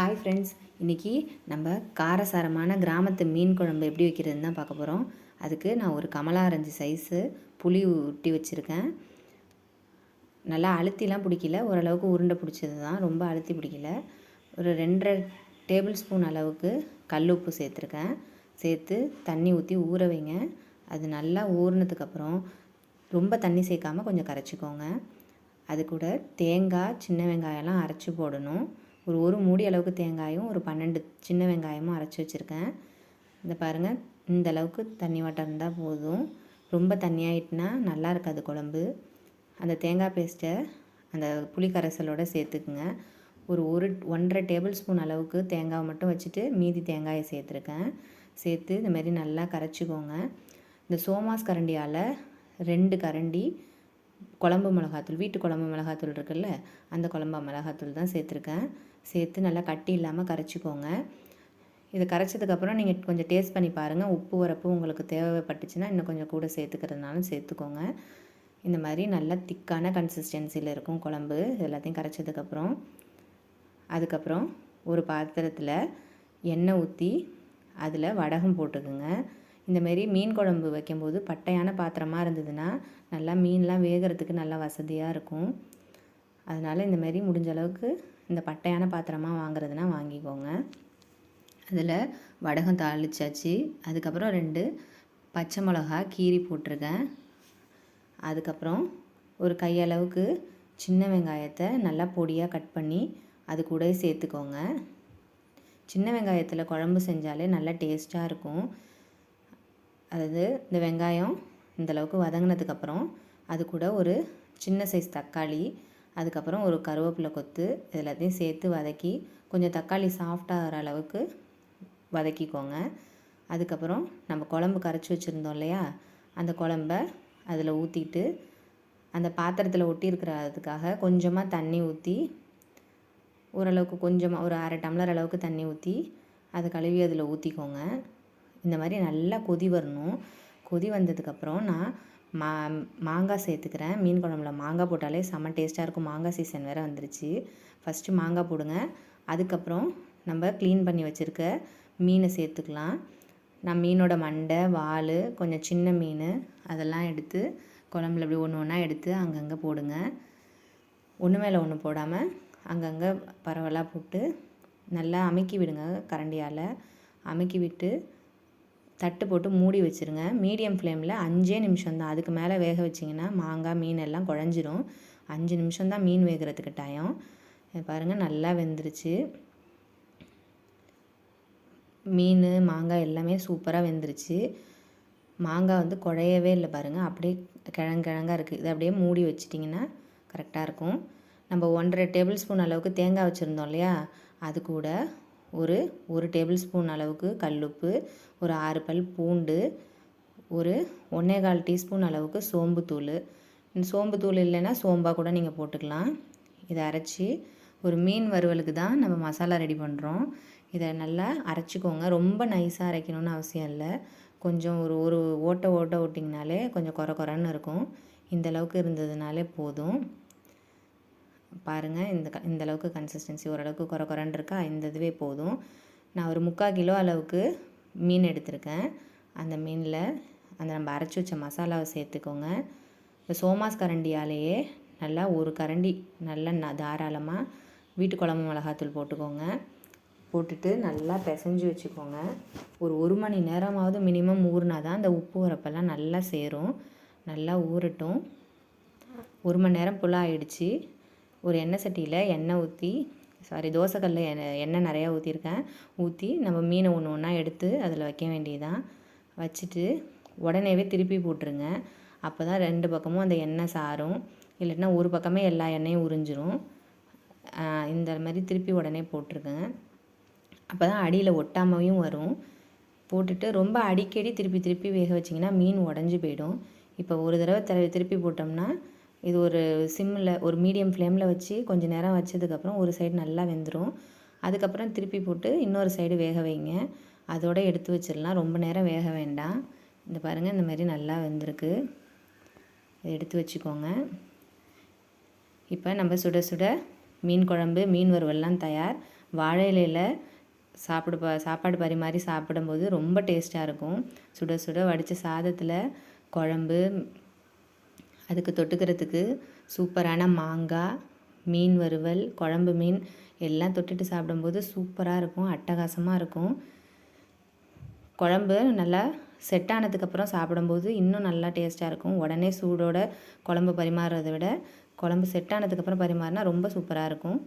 Hi friends இன்றைக்கி நம்ம காரசாரமான கிராமத்து மீன் குழம்பு எப்படி வைக்கிறதுன்னு தான் பார்க்க போகிறோம் அதுக்கு நான் ஒரு கமலா ஆரஞ்சு சைஸு புளி ஊட்டி வச்சுருக்கேன். நல்லா அழுத்திலாம் பிடிக்கல. ஓரளவுக்கு உருண்டை பிடிச்சது தான். ரொம்ப அழுத்தி பிடிக்கல. ஒரு ரெண்டரை டேபிள் ஸ்பூன் அளவுக்கு கல் உப்பு சேர்த்துருக்கேன். சேர்த்து தண்ணி ஊற்றி ஊற வைங்க. அது நல்லா ஊறினதுக்கப்புறம் ரொம்ப தண்ணி சேர்க்காமல் கொஞ்சம் கரைச்சிக்கோங்க. அது கூட தேங்காய் சின்ன வெங்காயம்லாம் அரைச்சி போடணும். ஒரு ஒரு மூடி அளவுக்கு தேங்காயும் ஒரு பன்னெண்டு சின்ன வெங்காயமும் அரைச்சி வச்சுருக்கேன். இந்த பாருங்கள் இந்த அளவுக்கு தண்ணி வாட்டர் இருந்தால் போதும். ரொம்ப தண்ணியாயிட்டுனா நல்லா இருக்காது குழம்பு. அந்த தேங்காய் பேஸ்ட்டை அந்த புளிக்கரைசலோட சேர்த்துக்குங்க. ஒரு ஒரு ஒன்றரை டேபிள் ஸ்பூன் அளவுக்கு தேங்காய் மட்டும் வச்சுட்டு மீதி தேங்காயை சேர்த்துருக்கேன். சேர்த்து இந்தமாரி நல்லா கரைச்சிக்கோங்க. இந்த சோமாஸ் கரண்டியால் ரெண்டு கரண்டி குழம்பு மிளகாத்தூள் வீட்டு குழம்பு மிளகாத்தூள் இருக்குல்ல அந்த குழம்பா மிளகாத்தூள் தான் சேர்த்துருக்கேன். சேர்த்து நல்லா கட்டி இல்லாமல் கரைச்சிக்கோங்க. இதை கரைச்சதுக்கப்புறம் நீங்கள் கொஞ்சம் டேஸ்ட் பண்ணி பாருங்கள் உப்பு வரப்பு உங்களுக்கு தேவைப்பட்டுச்சுன்னா இன்னும் கொஞ்சம் கூட சேர்த்துக்கிறதுனாலும் சேர்த்துக்கோங்க. இந்த மாதிரி நல்லா திக்கான கன்சிஸ்டன்சியில் இருக்கும் குழம்பு. எல்லாத்தையும் கரைச்சதுக்கப்புறம் அதுக்கப்புறம் ஒரு பாத்திரத்தில் எண்ணெய் ஊற்றி அதில் வடகம் போட்டுக்குங்க. இந்தமாரி மீன் குழம்பு வைக்கும்போது பட்டையான பாத்திரமாக இருந்ததுன்னா நல்லா மீன்லாம் வேகிறதுக்கு நல்லா வசதியாக இருக்கும். அதனால் இந்தமாரி முடிஞ்ச அளவுக்கு இந்த பட்டையான பாத்திரமாக வாங்குறதுனா வாங்கிக்கோங்க. அதில் வடகம் தாளிச்சாச்சு. அதுக்கப்புறம் ரெண்டு பச்சை மிளகா கீரி போட்டிருக்கேன். அதுக்கப்புறம் ஒரு கையளவுக்கு சின்ன வெங்காயத்தை நல்லா பொடியாக கட் பண்ணி அது கூட சேர்த்துக்கோங்க. சின்ன வெங்காயத்தில் குழம்பு செஞ்சாலே நல்லா டேஸ்ட்டாக இருக்கும். அதாவது இந்த வெங்காயம் இந்தளவுக்கு வதங்கினதுக்கப்புறம் அது கூட ஒரு சின்ன சைஸ் தக்காளி அதுக்கப்புறம் ஒரு கருவேப்பிலை கொத்து எல்லாத்தையும் சேர்த்து வதக்கி கொஞ்சம் தக்காளி சாஃப்டாகிற அளவுக்கு வதக்கிக்கோங்க. அதுக்கப்புறம் நம்ம குழம்பு கரைச்சி வச்சுருந்தோம் இல்லையா? அந்த குழம்ப அதில் ஊற்றிட்டு அந்த பாத்திரத்தில் ஒட்டியிருக்கிறதுக்காக கொஞ்சமாக தண்ணி ஊற்றி ஓரளவுக்கு கொஞ்சமாக ஒரு அரை டம்ளர் அளவுக்கு தண்ணி ஊற்றி அதை கழுவி அதில் ஊற்றிக்கோங்க இந்த மாதிரி நல்லா கொதி வரணும். கொதி வந்ததுக்கப்புறம் நான் மா மாங்காய் சேர்த்துக்கிறேன். மீன் குழம்புல மாங்காய் போட்டாலே செம்ம டேஸ்ட்டாக இருக்கும். மாங்காய் சீசன் வேறு வந்துருச்சு. ஃபஸ்ட்டு மாங்காய் போடுங்க. அதுக்கப்புறம் நம்ம க்ளீன் பண்ணி வச்சுருக்க மீனை சேர்த்துக்கலாம். நான் மீனோட மண்டை வால் கொஞ்சம் சின்ன மீன் அதெல்லாம் எடுத்து குழம்புல இப்படி ஒன்று ஒன்றா எடுத்து அங்கங்கே போடுங்க. ஒன்று மேலே ஒன்று போடாமல் அங்கங்கே பரவலாக போட்டு நல்லா அமுக்கி விடுங்க கரண்டியால். அமுக்கி விட்டு தட்டு போட்டு மூடி வச்சுருங்க. மீடியம் ஃப்ளேமில் அஞ்சே நிமிஷம் தான். அதுக்கு மேலே வேக வச்சிங்கன்னா மாங்காய் மீன் எல்லாம் குழஞ்சிரும். அஞ்சு நிமிஷம் தான் மீன் வேகிறதுக்கு டயம் பாருங்கள் நல்லா வெந்துருச்சு. மீன் மாங்காய் எல்லாமே சூப்பராக வெந்துருச்சு. மாங்காய் வந்து குழையவே இல்லை பாருங்கள் அப்படியே கிழங்கிழங்காக இருக்குது இதை அப்படியே மூடி வச்சிட்டிங்கன்னா கரெக்டாக இருக்கும். நம்ம ஒன்றரை டேபிள் ஸ்பூன் அளவுக்கு தேங்காய் வச்சுருந்தோம் இல்லையா? அது கூட ஒரு ஒரு டேபிள் ஸ்பூன் அளவுக்கு கல்லுப்பு ஒரு ஆறு பல் பூண்டு ஒரு ஒன்றே கால் டீஸ்பூன் அளவுக்கு சோம்புத்தூள் சோம்புத்தூள் இல்லைன்னா சோம்பாக கூட நீங்கள் போட்டுக்கலாம். இதை அரைச்சி ஒரு மீன் வறுவலுக்கு தான் நம்ம மசாலா ரெடி பண்ணுறோம் இதை நல்லா அரைச்சிக்கோங்க. ரொம்ப நைஸாக அரைக்கணும்னு அவசியம் இல்லை. கொஞ்சம் ஒரு ஒரு ஓட்டை ஓட்டை ஓட்டிங்கனாலே கொஞ்சம் குறை குறைன்னு இருக்கும். இந்த அளவுக்கு இருந்ததுனாலே போதும். பாருங்கள் இந்த க இந்த அளவுக்கு கன்சிஸ்டன்சி ஓரளவுக்கு குறை குறைன்னு இருக்கா இந்த இதுவே போதும். நான் ஒரு முக்கால் கிலோ அளவுக்கு மீன் எடுத்திருக்கேன். அந்த மீனில் அந்த நம்ம அரைச்சி வச்ச மசாலாவை சேர்த்துக்கோங்க. இந்த சோமாஸ் கரண்டியாலேயே நல்லா ஒரு கரண்டி நல்லா ந தாராளமாக வீட்டு குழம்பு மிளகாத்தூள் போட்டுக்கோங்க. போட்டுட்டு நல்லா பிசைஞ்சு வச்சுக்கோங்க. ஒரு ஒரு மணி நேரமாவது மினிமம் ஊறினா தான் அந்த உப்பு உரப்பெல்லாம் நல்லா சேரும். நல்லா ஊறட்டும். ஒரு மணி நேரம் ஃபுல்லாக ஆயிடுச்சு ஒரு எண்ணெய் சட்டியில் எண்ணெய் ஊற்றி சாரி தோசைக்கல்ல எண்ணெய் எண்ணெய் நிறையா ஊற்றிருக்கேன் ஊற்றி நம்ம மீனை ஒன்று ஒன்றா எடுத்து அதில் வைக்க வேண்டியதான் வச்சுட்டு உடனேவே திருப்பி போட்டுருங்க. அப்போ தான் ரெண்டு பக்கமும் அந்த எண்ணெய் சாரும். இல்லைன்னா ஒரு பக்கமே எல்லா எண்ணெயும் உறிஞ்சிரும். இந்த மாதிரி திருப்பி உடனே போட்டிருக்கேன். அப்போ தான் அடியில் ஒட்டாமையும் வரும். போட்டுட்டு ரொம்ப அடிக்கடி திருப்பி திருப்பி வேக வச்சிங்கன்னா மீன் உடஞ்சி போயிடும். இப்போ ஒரு தடவை திருப்பி போட்டோம்னா இது ஒரு சிம்மில் ஒரு மீடியம் ஃப்ளேமில் வச்சு கொஞ்சம் நேரம் வச்சதுக்கப்புறம் ஒரு சைடு நல்லா வெந்துடும் அதுக்கப்புறம் திருப்பி போட்டு இன்னொரு சைடு வேக வைங்க. அதோடு எடுத்து வச்சிடலாம். ரொம்ப நேரம் வேக வேண்டாம். இந்த பாருங்கள் இந்த மாதிரி நல்லா வெந்திருக்கு. எடுத்து வச்சுக்கோங்க. இப்போ நம்ம சுட சுட மீன் குழம்பு மீன் வறுவல்லாம் தயார். வாழை இலையில் சாப்பிடு ப சாப்பாடு பரிமாறி சாப்பிடும்போது ரொம்ப டேஸ்ட்டாக இருக்கும். சுட சுட வடித்த சாதத்தில் குழம்பு அதுக்கு தொட்டுக்கிறதுக்கு சூப்பரான மாங்காய் மீன் வறுவல் குழம்பு மீன் எல்லாம் தொட்டுட்டு சாப்பிடும்போது சூப்பராக இருக்கும் அட்டகாசமாக இருக்கும். குழம்பு நல்லா செட் ஆனதுக்கப்புறம் சாப்பிடும்போது இன்னும் நல்லா டேஸ்ட்டாக இருக்கும். உடனே சூடோட குழம்பு பரிமாறுறதை விட குழம்பு செட் ஆனதுக்கப்புறம் பரிமாறினா ரொம்ப சூப்பராக இருக்கும்.